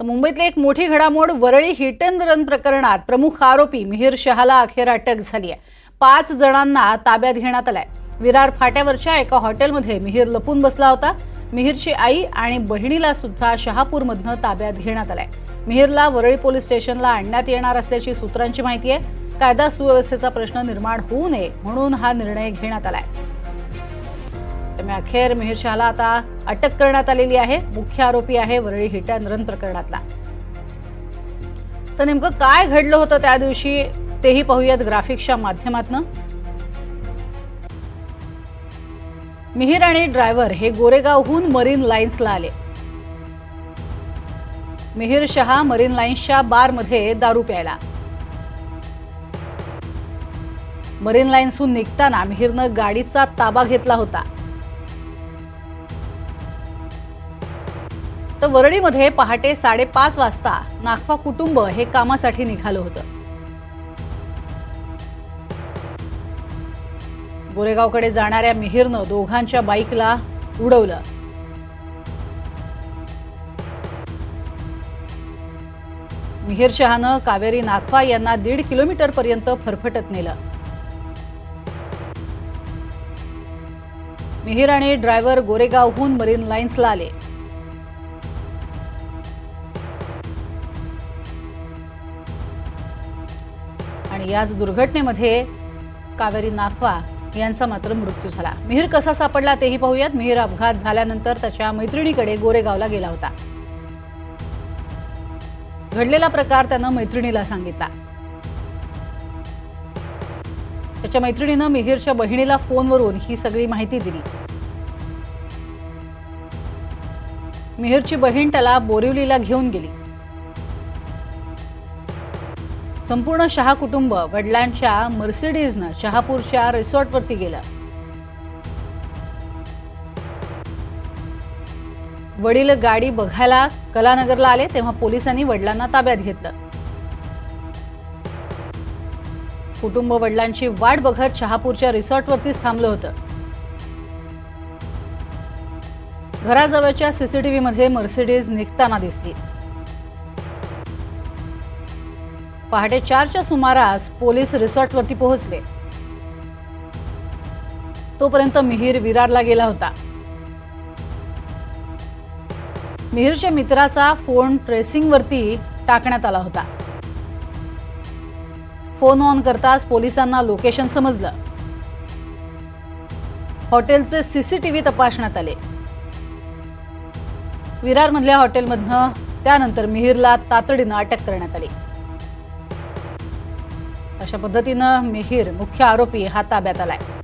तर मुंबईतली एक मोठी घडामोड वरळी हिट अँड रन प्रकरणात प्रमुख आरोपी मिहीर शहाला अखेर अटक झाली आहे. पाच जणांना ताब्यात घेण्यात आलाय. विरार फाट्यावरच्या एका हॉटेलमध्ये मिहीर लपून बसला होता. मिहीरची आई आणि बहिणीला सुद्धा शहापूरमधनं ताब्यात घेण्यात आलाय. मिहीरला वरळी पोलीस स्टेशनला आणण्यात येणार असल्याची सूत्रांची माहिती आहे. कायदा सुव्यवस्थेचा प्रश्न निर्माण होऊ नये म्हणून हा निर्णय घेण्यात आलाय. दरम्यान अखेर मिहीर शहाला आता अटक करण्यात आलेली आहे. मुख्य आरोपी आहे वरळी हिट अँड रन प्रकरणातला. तर नेमकं काय घडलं होतं त्या दिवशी तेही पाहूयात ग्राफिक्सच्या माध्यमातून. मिहीर आणि ड्रायव्हर हे गोरेगावहून मरीन लाईन्सला आले. मिहीर शहा मरीन लाईन्सच्या बारमध्ये दारू प्यायला. मरीन लाईन्सहून निघताना मिहीरनं गाडीचा ताबा घेतला होता. तर वरळीमध्ये पहाटे साडेपाच वाजता नागफा कुटुंब हे कामासाठी निघालं होतं. गोरेगावकडे जाणाऱ्या मिहीरनं दोघांच्या बाईकला उडवलं. मिहीर शहानं कावेरी नागफा यांना दीड किलोमीटर पर्यंत फरफटत नेलं. मिहीर आणि ड्रायव्हर गोरेगावहून मरीन लाईन्सला आले. आणि याच दुर्घटनेमध्ये कावेरी नाखवा यांचा मात्र मृत्यू झाला. मिहीर कसा सापडला तेही पाहूयात. मिहीर अपघात झाल्यानंतर त्याच्या मैत्रिणीकडे गोरेगावला गेला होता. घडलेला प्रकार त्यानं मैत्रिणीला सांगितला. त्याच्या मैत्रिणीनं मिहीरच्या बहिणीला फोनवरून ही सगळी माहिती दिली. मिहीरची बहीण त्याला बोरिवलीला घेऊन गेली. संपूर्ण शहा कुटुंब वडिलांच्या मर्सिडीजनं शहापूरच्या रिसॉर्टवरती गेलं. वडील गाडी बघायला कलानगरला आले तेव्हा पोलिसांनी वडिलांना ताब्यात घेतलं. कुटुंब वडिलांची वाट बघत शहापूरच्या रिसॉर्टवरतीच थांबलं होतं. घराजवळच्या सीसीटीव्हीमध्ये मर्सिडीज निघताना दिसली पहाटे चारच्या सुमारास पोलीस रिसॉर्टवरती पोहोचले. तोपर्यंत मिहीर विरारला गेला होता. मिहीरच्या मित्राचा फोन ट्रेसिंगवरती टाकण्यात आला होता. फोन ऑन करताच पोलिसांना लोकेशन समजलं. हॉटेलचे सीसीटीव्ही तपासण्यात आले. विरारमधल्या हॉटेलमधनं त्यानंतर मिहीरला तातडीनं अटक करण्यात आली. अशा पद्धतीनं मिहीर मुख्य आरोपी हा ताब्यात आलाय.